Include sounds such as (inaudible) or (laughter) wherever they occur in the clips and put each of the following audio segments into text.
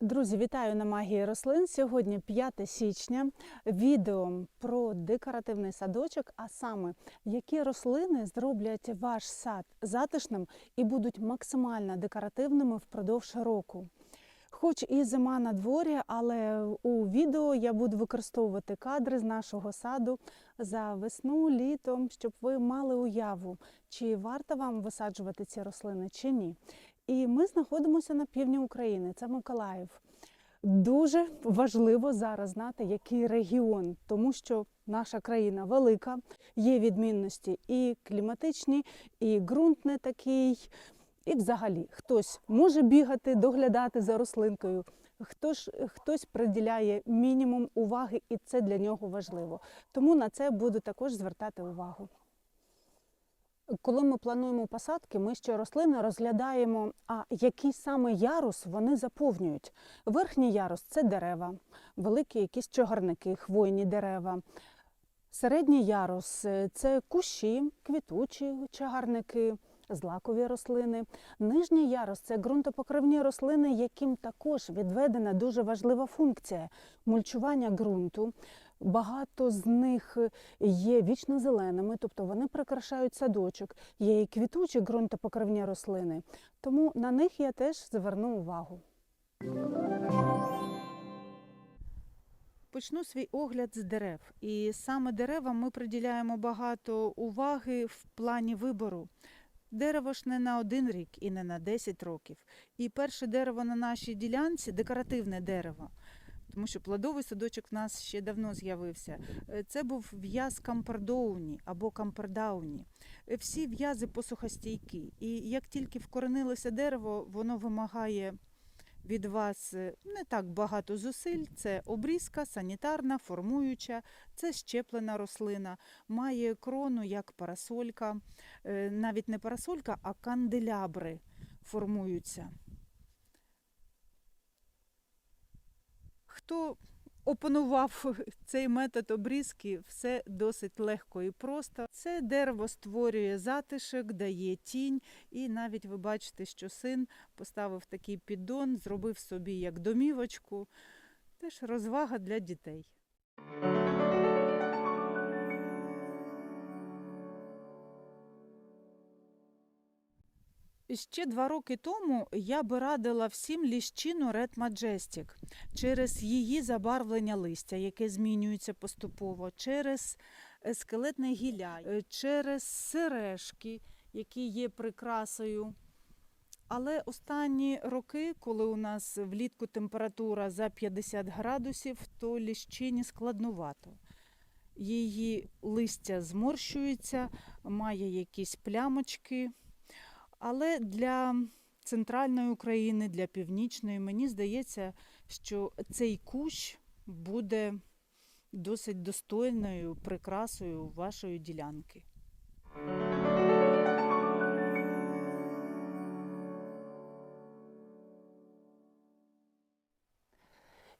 Друзі, вітаю на магії рослин. Сьогодні 5 січня. Відео про декоративний садочок, а саме які рослини зроблять ваш сад затишним і будуть максимально декоративними впродовж року. Хоч і зима на дворі, але у відео я буду використовувати кадри з нашого саду за весну, літом, щоб ви мали уяву, чи варто вам висаджувати ці рослини, чи ні. І ми знаходимося на півдні України, це Миколаїв. Дуже важливо зараз знати, який регіон, тому що наша країна велика, є відмінності і кліматичні, і ґрунт не такий. І взагалі хтось може бігати, доглядати за рослинкою, хтось, хтось приділяє мінімум уваги, і це для нього важливо. Тому на це буду також звертати увагу. Коли ми плануємо посадки, ми ще рослини розглядаємо, а який саме ярус вони заповнюють. Верхній ярус це дерева, великі якісь чагарники, хвойні дерева. Середній ярус це кущі, квітучі чагарники, злакові рослини. Нижній ярус це ґрунтопокривні рослини, яким також відведена дуже важлива функція мульчування ґрунту. Багато з них є вічно зеленими, тобто вони прикрашають садочок. Є і квітучі ґрунтопокривні рослини, тому на них я теж зверну увагу. Почну свій огляд з дерев. І саме деревам ми приділяємо багато уваги в плані вибору. Дерево ж не на один рік і не на 10 років. І перше дерево на нашій ділянці декоративне дерево тому що плодовий садочок в нас ще давно з'явився. Е, Це був в'яз кампердоуні або кампердауні. Е, Всі в'язи посухостійкі. І як тільки вкоренилося дерево, воно вимагає від вас е, не так багато зусиль. Це обрізка, санітарна, формуюча, це щеплена рослина, має крону як парасолька, навіть не парасолька, а канделябри формуються. Хто опанував (laughs) цей метод обрізки, все досить легко і просто. Це дерево створює затишок, дає тінь, і навіть ви бачите, що син поставив такий піддон, зробив собі як домівочку. Теж розвага для дітей. Ще два роки тому я би радила всім ліщину Red Majestic через її забарвлення листя, яке змінюється поступово, через е, скелетне гілля, е, через сережки, які є прикрасою. Але останні роки, коли у нас влітку температура за 50 градусів, то ліщині складнувато. Її листя зморщується, має якісь плямочки. Але для центральної України, для північної, мені здається, що цей кущ буде досить достойною прикрасою вашої ділянки.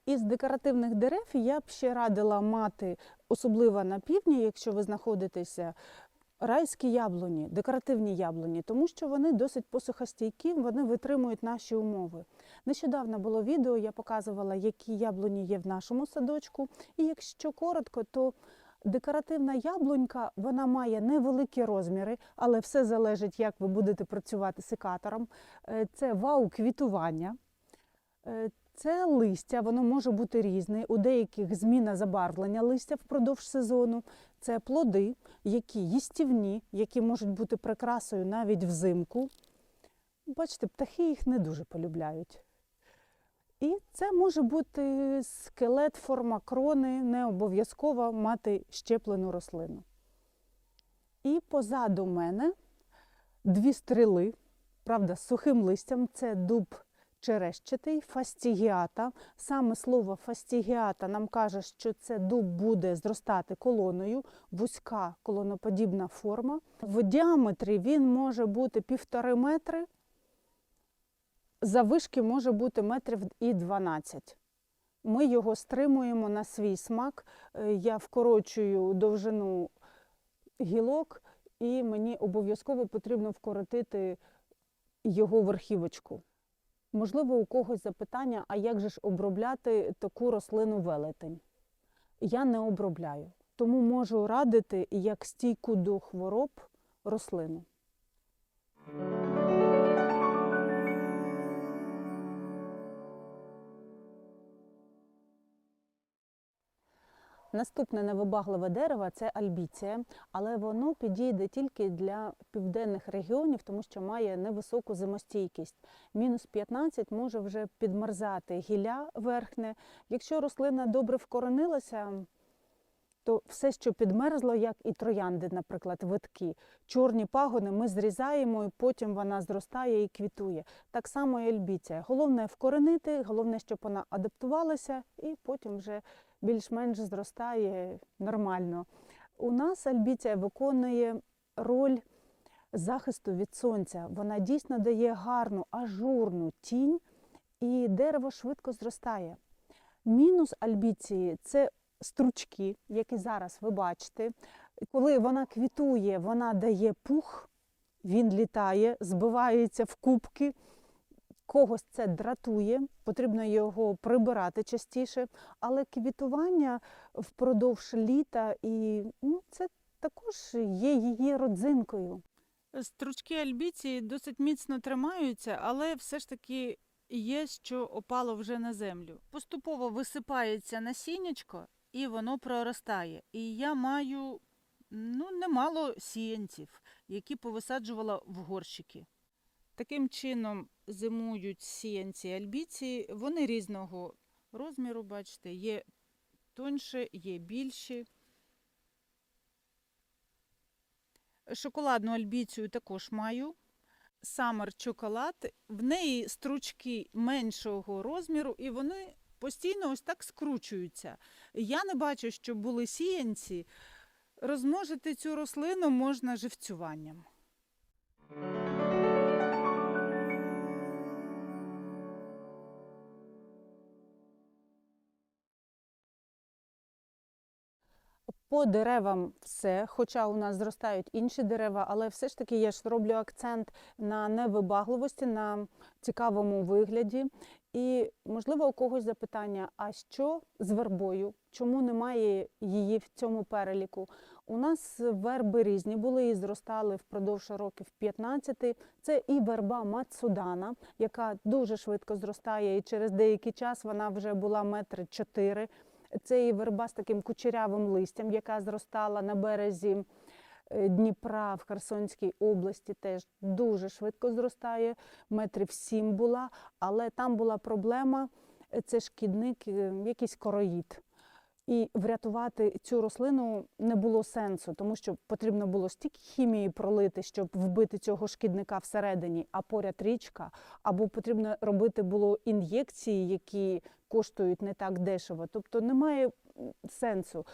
Із декоративних дерев я б ще радила мати, особливо на півдні, якщо ви знаходитеся райські яблуні, декоративні яблуні, тому що вони досить посухостійкі, вони витримують наші умови. Нещодавно було відео, я показувала, які яблуні є в нашому садочку. І якщо коротко, то декоративна яблунька вона має невеликі розміри, але все залежить, як ви будете працювати секатором. Е, Це вау квітування. Е, Це листя, воно може бути різне. У деяких зміна забарвлення листя впродовж сезону. Це плоди, які їстівні, які можуть бути прикрасою навіть взимку. Бачите, птахи їх не дуже полюбляють. І це може бути скелет, форма крони, не обов'язково мати щеплену рослину. І позаду мене дві стріли, правда, з сухим листям це дуб черещатий, фастігіата. Саме слово фастігіата нам каже, що це дуб буде зростати колоною, вузька колоноподібна форма. В діаметрі він може бути півтори метри, завишки може бути метрів і 12. Ми його стримуємо на свій смак. Е, Я вкорочую довжину гілок, і мені обов'язково потрібно вкоротити його верхівочку. Можливо, у когось запитання, а як же ж обробляти таку рослину велетень? Я не обробляю, тому можу радити як стійку до хвороб рослину. Наступне невибагливе дерево це альбіція, але воно підійде тільки для південних регіонів, тому що має невисоку зимостійкість. Мінус 15 може вже підмерзати гілля верхне. Якщо рослина добре вкоренилася, то все, що підмерзло, як і троянди, наприклад, витки, чорні пагони ми зрізаємо, і потім вона зростає і квітує. Так само і альбіція. Головне вкоренити, головне, щоб вона адаптувалася, і потім вже більш-менш зростає нормально. У нас альбіція виконує роль захисту від сонця. Вона дійсно дає гарну ажурну тінь, і дерево швидко зростає. Мінус альбіції це стручки, які зараз ви бачите. Коли вона квітує, вона дає пух, він літає, збивається в кубки. Когось це дратує, потрібно його прибирати частіше, але квітування впродовж літа і ну, це також є її родзинкою. Стручки альбіції досить міцно тримаються, але все ж таки є, що опало вже на землю. Поступово висипається насіннячко і воно проростає. І я маю ну, немало сіянців, які повисаджувала в горщики. Таким чином зимують сіянці альбіції. Вони різного розміру, бачите, є тоньше, є більші. Шоколадну альбіцію також маю. Самер чоколад, в неї стручки меншого розміру, і вони постійно ось так скручуються. Я не бачу, що були сіянці. Розмножити цю рослину можна живцюванням. По деревам все, хоча у нас зростають інші дерева, але все ж таки я ж роблю акцент на невибагливості, на цікавому вигляді. І, можливо, у когось запитання: а що з вербою? Чому немає її в цьому переліку? У нас верби різні були і зростали впродовж років 15. Це і верба Мацудана, яка дуже швидко зростає, і через деякий час вона вже була метри чотири. Це верба з таким кучерявим листям, яка зростала на березі е, Дніпра в Херсонській області, теж дуже швидко зростає, метрів сім була, але там була проблема, е, це шкідник, е, якийсь короїд. І врятувати цю рослину не було сенсу, тому що потрібно було стільки хімії пролити, щоб вбити цього шкідника всередині, а поряд річка, або потрібно робити було ін'єкції, які коштують не так дешево. Тобто немає сенсу.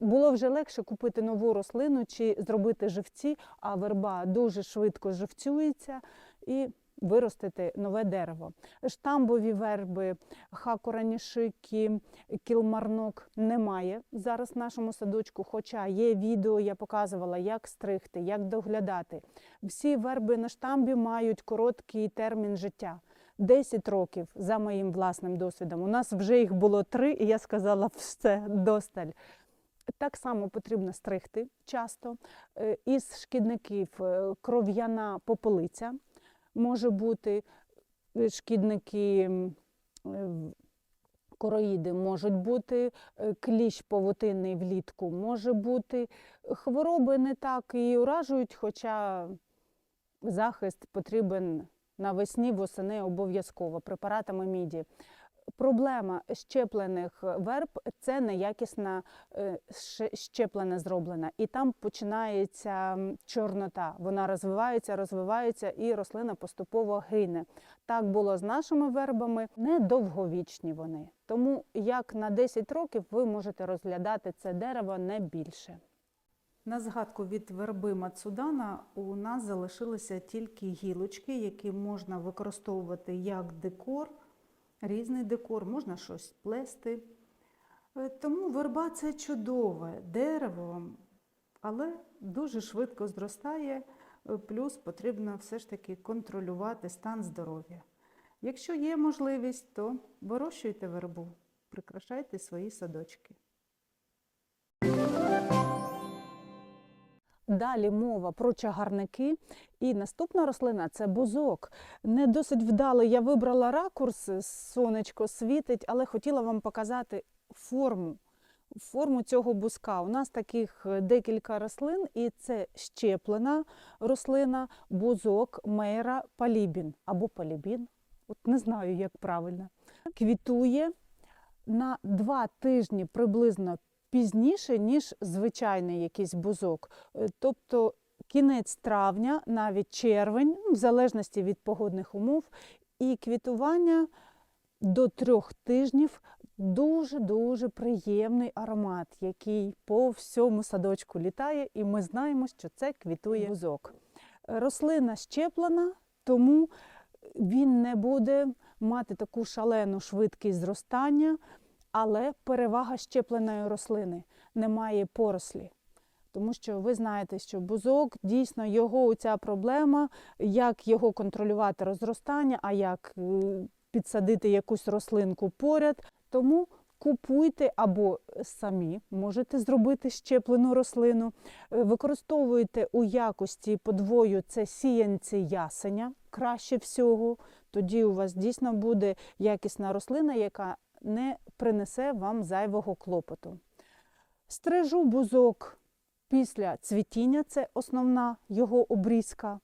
Було вже легше купити нову рослину чи зробити живці, а верба дуже швидко живцюється і виростити нове дерево. Штамбові верби, хакуранішики, кілмарнок немає зараз в нашому садочку, хоча є відео, я показувала, як стригти, як доглядати. Всі верби на штамбі мають короткий термін життя. 10 років за моїм власним досвідом. У нас вже їх було три, і я сказала, все, досталь. Так само потрібно стригти часто. Е, Із шкідників е, кров'яна попелиця може бути, е, шкідники короїди можуть бути, кліщ павутинний влітку може бути. Хвороби не так і уражують, хоча захист потрібен навесні, восени обов'язково препаратами міді. Проблема щеплених верб це неякісна е, щеплена зроблена, і там починається чорнота. Вона розвивається, розвивається, і рослина поступово гине. Так було з нашими вербами. Недовговічні вони. Тому як на 10 років ви можете розглядати це дерево не більше. На згадку від верби Мацудана у нас залишилися тільки гілочки, які можна використовувати як декор, різний декор, можна щось плести. Е, Тому верба це чудове дерево, але дуже швидко зростає, е, плюс потрібно все ж таки контролювати стан здоров'я. Якщо є можливість, то вирощуйте вербу, прикрашайте свої садочки. Далі мова про чагарники. І наступна рослина це бузок. Не досить вдало я вибрала ракурс, сонечко світить, але хотіла вам показати форму. Форму цього бузка. У нас таких е, декілька рослин, і це щеплена рослина, бузок, мейра, палібін або палібін. От не знаю, як правильно. Квітує на два тижні приблизно пізніше, ніж звичайний якийсь бузок. Е, Тобто кінець травня, навіть червень, ну, в залежності від погодних умов, і квітування до трьох тижнів дуже-дуже приємний аромат, який по всьому садочку літає, і ми знаємо, що це квітує бузок. Рослина щеплена, тому він не буде мати таку шалену швидкість зростання, але перевага щепленої рослини немає порослі. Тому що ви знаєте, що бузок дійсно його ця проблема, як його контролювати розростання, а як е, підсадити якусь рослинку поряд. Тому купуйте або самі можете зробити щеплену рослину. Е, Використовуйте у якості подвою це сіянці ясеня краще всього. Тоді у вас дійсно буде якісна рослина, яка не принесе вам зайвого клопоту. Стрижу бузок після цвітіння, це основна його обрізка.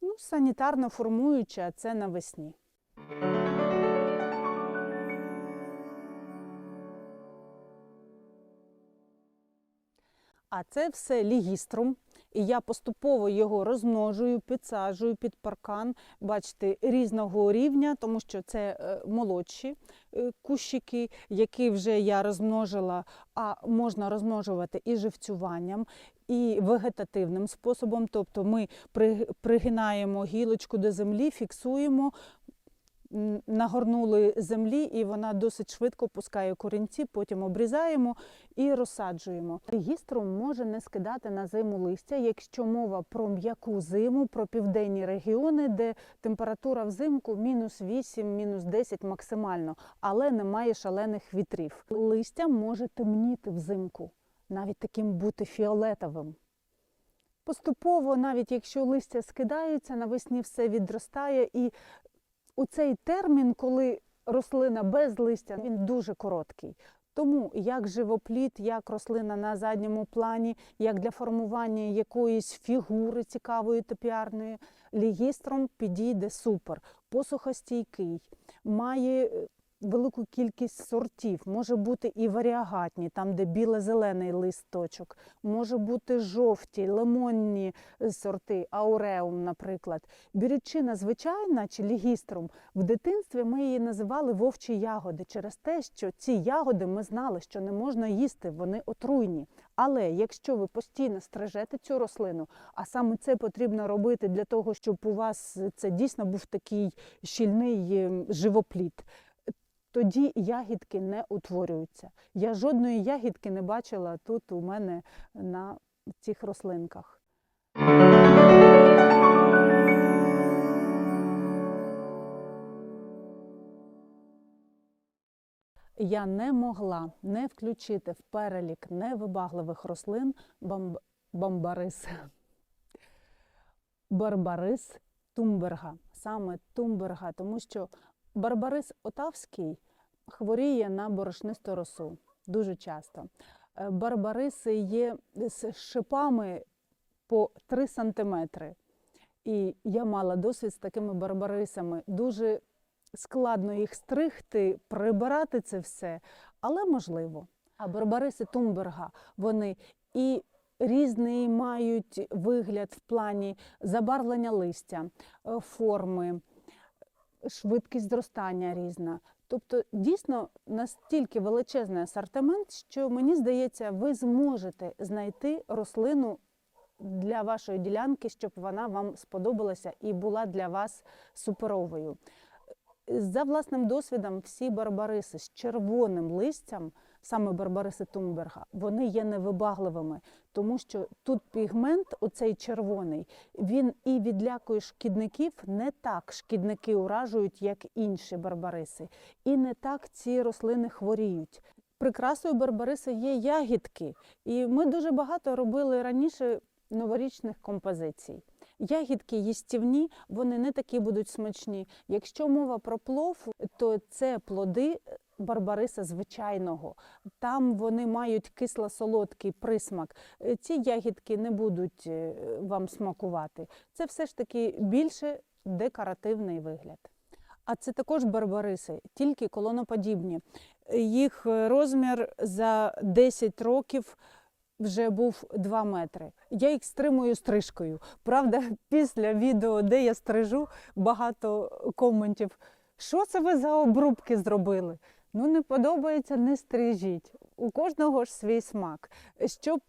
Ну, санітарно формуюча це навесні. А це все лігіструм. І я поступово його розмножую, підсаджую під паркан. Бачите, різного рівня, тому що це е, молодші е, кущики, які вже я розмножила, а можна розмножувати і живцюванням, і вегетативним способом. Тобто ми пригинаємо гілочку до землі, фіксуємо. Нагорнули землі, і вона досить швидко пускає корінці, потім обрізаємо і розсаджуємо. Регістром може не скидати на зиму листя, якщо мова про м'яку зиму, про південні регіони, де температура взимку мінус 8, мінус 10 максимально, але немає шалених вітрів. Листя може темніти взимку, навіть таким бути фіолетовим. Поступово, навіть якщо листя скидається, навесні все відростає і у цей термін, коли рослина без листя, він дуже короткий. Тому як живопліт, як рослина на задньому плані, як для формування якоїсь фігури цікавої топіарної, лігістром підійде супер, посухостійкий, має е, велику кількість сортів, може бути і варіагатні, там де біло-зелений листочок, може бути жовті, лимонні е, сорти, ауреум, наприклад. Бірючина звичайна чи лігіструм в дитинстві ми її називали вовчі ягоди через те, що ці ягоди ми знали, що не можна їсти, вони отруйні. Але якщо ви постійно стрижете цю рослину, а саме це потрібно робити для того, щоб у вас це дійсно був такий щільний ем, живопліт. Тоді ягідки не утворюються. Я жодної ягідки не бачила тут у мене на цих рослинках. Я не могла не включити в перелік невибагливих рослин бамб... бамбарис. Барбарис Тумберга, саме Тумберга, тому що Барбарис Отавський хворіє на борошнисту росу дуже часто. Е, Барбариси є з шипами по 3 сантиметри. І я мала досвід з такими барбарисами. Дуже складно їх стригти, прибирати це все, але можливо. А барбариси Тумберга вони і різний мають вигляд в плані забарвлення листя, е, форми, швидкість зростання різна. Тобто, дійсно настільки величезний асортимент, що мені здається, ви зможете знайти рослину для вашої ділянки, щоб вона вам сподобалася і була для вас суперовою. За власним досвідом, всі барбариси з червоним листям саме барбариси Тумберга, вони є невибагливими, тому що тут пігмент, оцей червоний, він і відлякує шкідників, не так шкідники уражують, як інші барбариси, і не так ці рослини хворіють. Прикрасою барбариси є ягідки, і ми дуже багато робили раніше новорічних композицій. Ягідки їстівні, вони не такі будуть смачні. Якщо мова про плов, то це плоди барбариса звичайного. Там вони мають кисло-солодкий присмак. Е, Ці ягідки не будуть е, вам смакувати. Це все ж таки більше декоративний вигляд. А це також барбариси, тільки колоноподібні. Їх е, розмір за 10 років вже був 2 метри. Я їх стримую стрижкою. Правда, (laughs) після відео, де я стрижу, багато коментів. Що це ви за обрубки зробили? Ну, не подобається, не стрижіть. У кожного ж свій смак. Щоб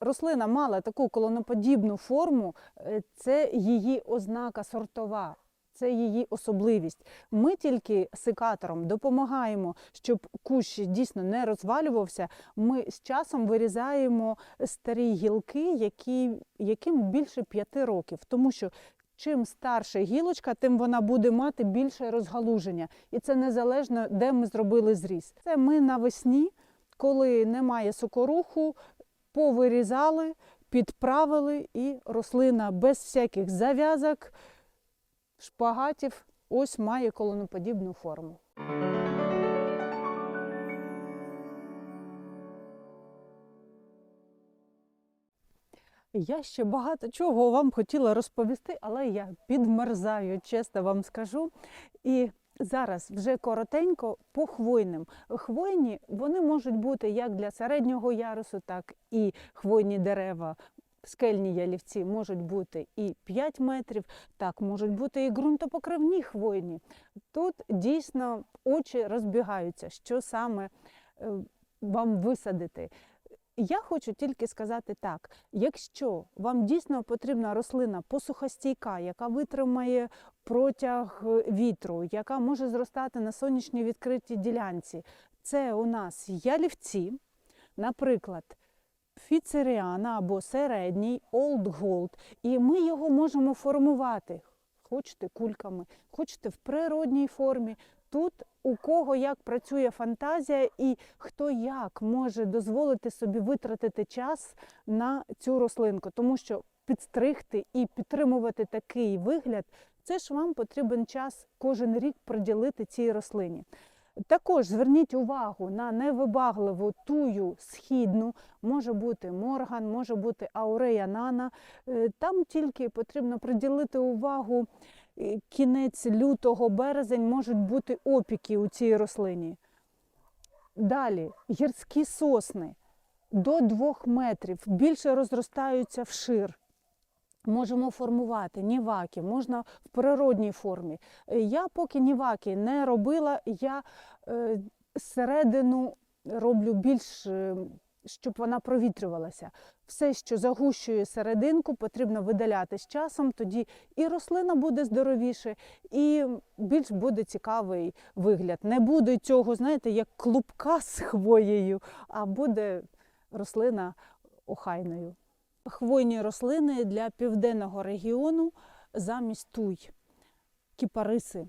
рослина мала таку колоноподібну форму, е, це її ознака сортова. Це її особливість. Ми тільки секатором допомагаємо, щоб кущ дійсно не розвалювався. Ми з часом вирізаємо старі гілки, які, яким більше п'яти років. Тому що чим старша гілочка, тим вона буде мати більше розгалуження. І це незалежно, де ми зробили зріз. Це ми навесні, коли немає сокоруху, повирізали, підправили, і рослина без всяких зав'язок шпагатів ось має колоноподібну форму. Я ще багато чого вам хотіла розповісти, але я підмерзаю, чесно вам скажу. І зараз вже коротенько по хвойним. Хвойні вони можуть бути як для середнього ярусу, так і хвойні дерева скельні ялівці можуть бути і 5 метрів, так можуть бути і ґрунтопокривні хвойні. Тут дійсно очі розбігаються, що саме е, вам висадити. Я хочу тільки сказати так: якщо вам дійсно потрібна рослина посухостійка, яка витримає протяг вітру, яка може зростати на сонячній відкритій ділянці, це у нас ялівці, наприклад, фіцеріана або середній Old Gold, і ми його можемо формувати. Хочете кульками, хочете в природній формі. Тут у кого як працює фантазія, і хто як може дозволити собі витратити час на цю рослинку, тому що підстригти і підтримувати такий вигляд, це ж вам потрібен час кожен рік приділити цій рослині. Також зверніть увагу на невибагливу тую східну, може бути морган, може бути аурея нана. Е, Там тільки потрібно приділити увагу кінець лютого, березень можуть бути опіки у цій рослині. Далі гірські сосни до 2 метрів більше розростаються вшир. Можемо формувати ніваки, можна в природній формі. Я поки ніваки не робила, я е, середину роблю більш, е, щоб вона провітрювалася. Все, що загущує серединку, потрібно видаляти з часом, тоді і рослина буде здоровіше, і більш буде цікавий вигляд. Не буде цього, знаєте, як клубка з хвоєю, а буде рослина охайною хвойні рослини для південного регіону замість туй, кіпариси.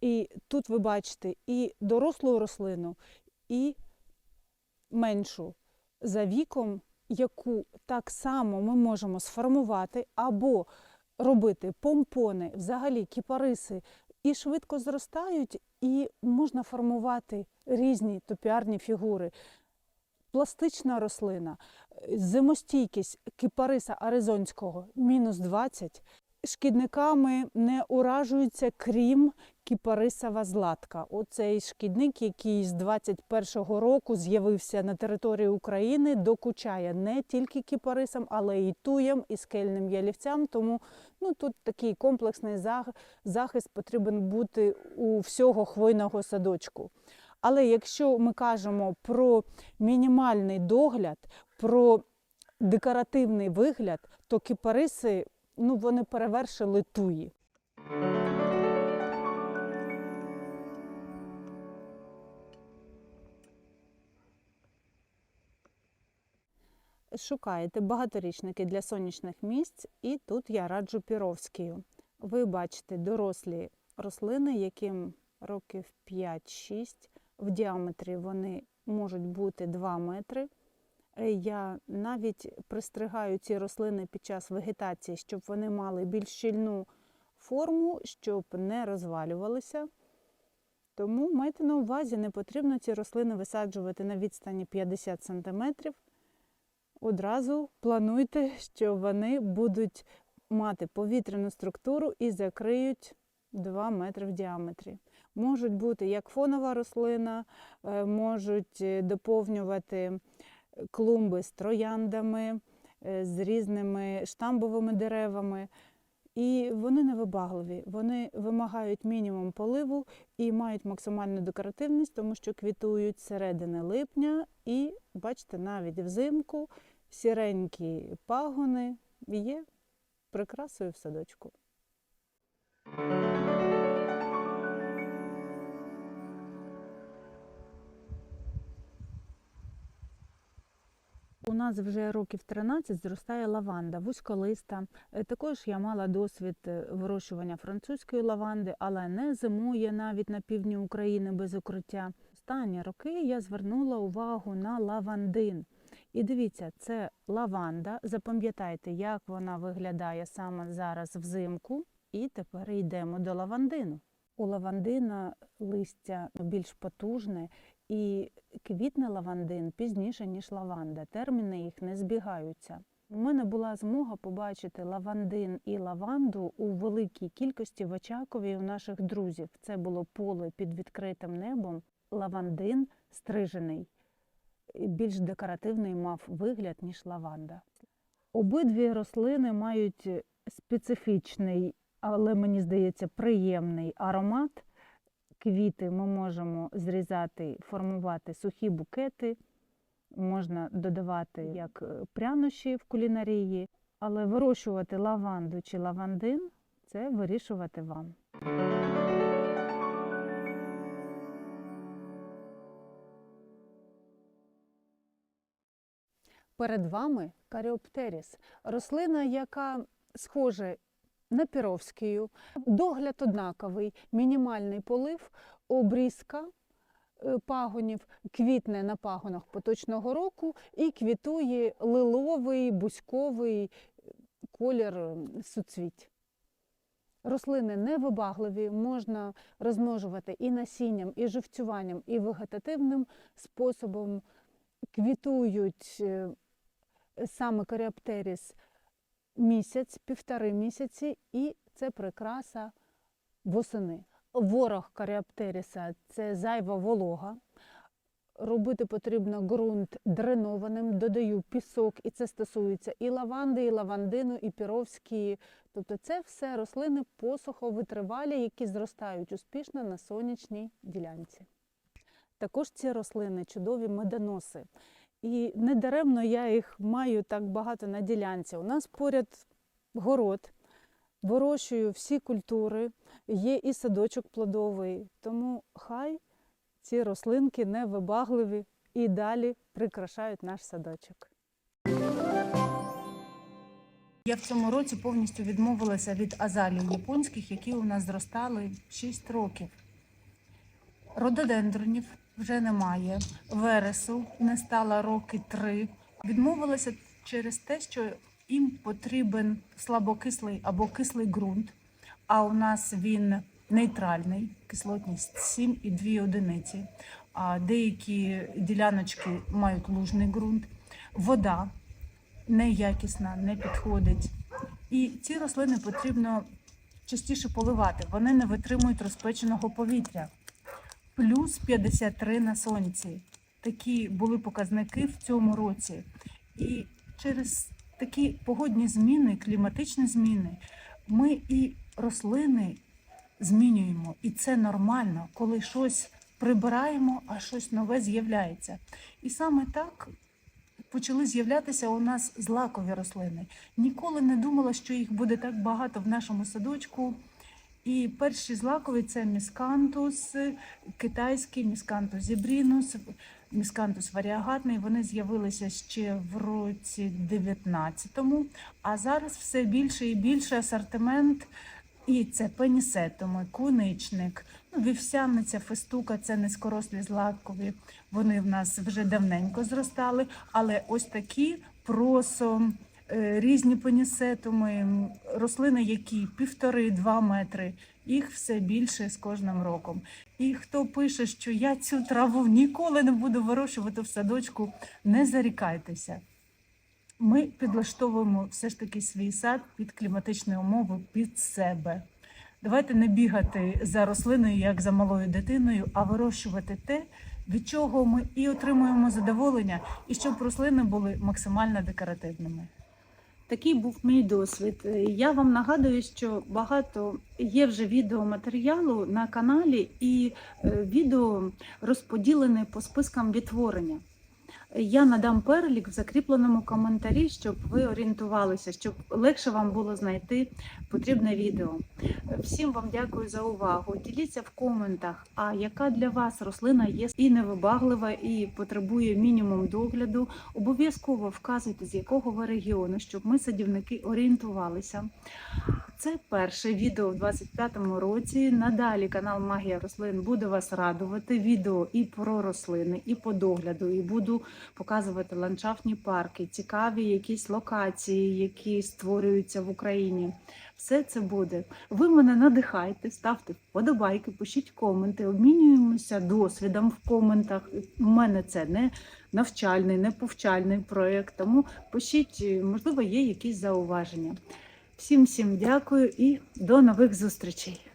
І тут ви бачите і дорослу рослину, і меншу за віком, яку так само ми можемо сформувати або робити помпони, взагалі кіпариси, і швидко зростають, і можна формувати різні топіарні фігури. Пластична рослина, зимостійкість кипариса аризонського мінус 20. Шкідниками не уражуються, крім кіпарисова златка. Оцей шкідник, який з 21-го року з'явився на території України, докучає не тільки кіпарисам, але й туям і скельним ялівцям. Тому ну, тут такий комплексний захист потрібен бути у всього хвойного садочку. Але якщо ми кажемо про мінімальний догляд, про декоративний вигляд, то кіпариси ну, вони перевершили туї. Шукаєте багаторічники для сонячних місць, і тут я раджу піровськію. Ви бачите дорослі рослини, яким років 5-6. В діаметрі вони можуть бути 2 метри. Е, Я навіть пристригаю ці рослини під час вегетації, щоб вони мали більш щільну форму, щоб не розвалювалися. Тому майте на увазі, не потрібно ці рослини висаджувати на відстані 50 см. Одразу плануйте, що вони будуть мати повітряну структуру і закриють 2 метри в діаметрі. Можуть бути як фонова рослина, е, можуть е, доповнювати клумби з трояндами, е, з різними штамбовими деревами. І вони невибагливі. Вони вимагають мінімум поливу і мають максимальну декоративність, тому що квітують середини липня. І бачите, навіть взимку сіренькі пагони є прикрасою в садочку. У нас вже років 13 зростає лаванда, вузьколиста. Е, Також я мала досвід е, вирощування французької лаванди, але не зимує навіть на півдні України без укриття. Останні роки я звернула увагу на лавандин. І дивіться, це лаванда. Запам'ятайте, як вона виглядає саме зараз взимку. І тепер йдемо до лавандину. У лавандина листя більш потужне і квітне лавандин пізніше, ніж лаванда. Терміни їх не збігаються. У мене була змога побачити лавандин і лаванду у великій кількості в Очакові у наших друзів. Це було поле під відкритим небом. Лавандин стрижений, більш декоративний мав вигляд, ніж лаванда. Обидві рослини мають специфічний, але мені здається, приємний аромат. Квіти ми можемо зрізати, формувати сухі букети, можна додавати як е, прянощі в кулінарії, але вирощувати лаванду чи лавандин це вирішувати вам. Перед вами каріоптеріс, рослина, яка схожа на піровськію, догляд однаковий, мінімальний полив, обрізка е, пагонів, квітне на пагонах поточного року і квітує лиловий, бузьковий е, колір суцвіть. Рослини невибагливі, можна розмножувати і насінням, і живцюванням, і вегетативним способом. Квітують е, саме коріоптеріс місяць, півтори місяці, і це прикраса восени. Ворог каріоптеріса це зайва волога. Робити потрібно ґрунт дренованим, додаю пісок, і це стосується і лаванди, і лавандину, і піровські. Тобто це все рослини посуховитривалі, які зростають успішно на сонячній ділянці. Також ці рослини чудові медоноси. І недаремно я їх маю так багато на ділянці. У нас поряд город, вирощую всі культури, є і садочок плодовий. Тому хай ці рослинки невибагливі і далі прикрашають наш садочок. Я в цьому році повністю відмовилася від азалій японських, які у нас зростали 6 років. Рододендронів вже немає, вересу не стало роки три. Відмовилася через те, що їм потрібен слабокислий або кислий ґрунт, а у нас він нейтральний, кислотність 7,2 одиниці. А деякі діляночки мають лужний ґрунт, вода неякісна, не підходить. І ці рослини потрібно частіше поливати. Вони не витримують розпеченого повітря. Плюс 53 на сонці. Такі були показники в цьому році. І через такі погодні зміни, кліматичні зміни, ми і рослини змінюємо. І це нормально, коли щось прибираємо, а щось нове з'являється. І саме так почали з'являтися у нас злакові рослини. Ніколи не думала, що їх буде так багато в нашому садочку. І перші злакові це міскантус, китайський міскантус зібрінус, міскантус варіагатний. Вони з'явилися ще в році 19-му, а зараз все більше і більше асортимент. І це пенісетоми, куничник, ну, вівсяниця, фестука це низькорослі злакові. Вони в нас вже давненько зростали, але ось такі просо, е, різні пенісетуми, рослини, які півтори-два метри, їх все більше з кожним роком. І хто пише, що я цю траву ніколи не буду вирощувати в садочку, не зарікайтеся. Ми підлаштовуємо все ж таки свій сад під кліматичні умови під себе. Давайте не бігати за рослиною, як за малою дитиною, а вирощувати те, від чого ми і отримуємо задоволення, і щоб рослини були максимально декоративними. Такий був мій досвід. Е, Я вам нагадую, що багато є вже відеоматеріалу на каналі, і е, відео розподілене по спискам відтворення. Я надам перелік в закріпленому коментарі, щоб ви орієнтувалися, щоб легше вам було знайти потрібне відео. Всім вам дякую за увагу. Діліться в коментах, а яка для вас рослина є і невибаглива, і потребує мінімум догляду. Обов'язково вказуйте, з якого ви регіону, щоб ми садівники орієнтувалися. Це перше відео в 25-му році. Надалі канал Магія рослин буде вас радувати. Відео і про рослини, і по догляду, і буду показувати ландшафтні парки, цікаві якісь локації, які створюються в Україні. Все це буде. Ви мене надихайте, ставте вподобайки, пишіть коменти, обмінюємося досвідом в коментах. У мене це не навчальний, не повчальний проєкт, тому пишіть, можливо, є якісь зауваження. Всім всім дякую і до нових зустрічей.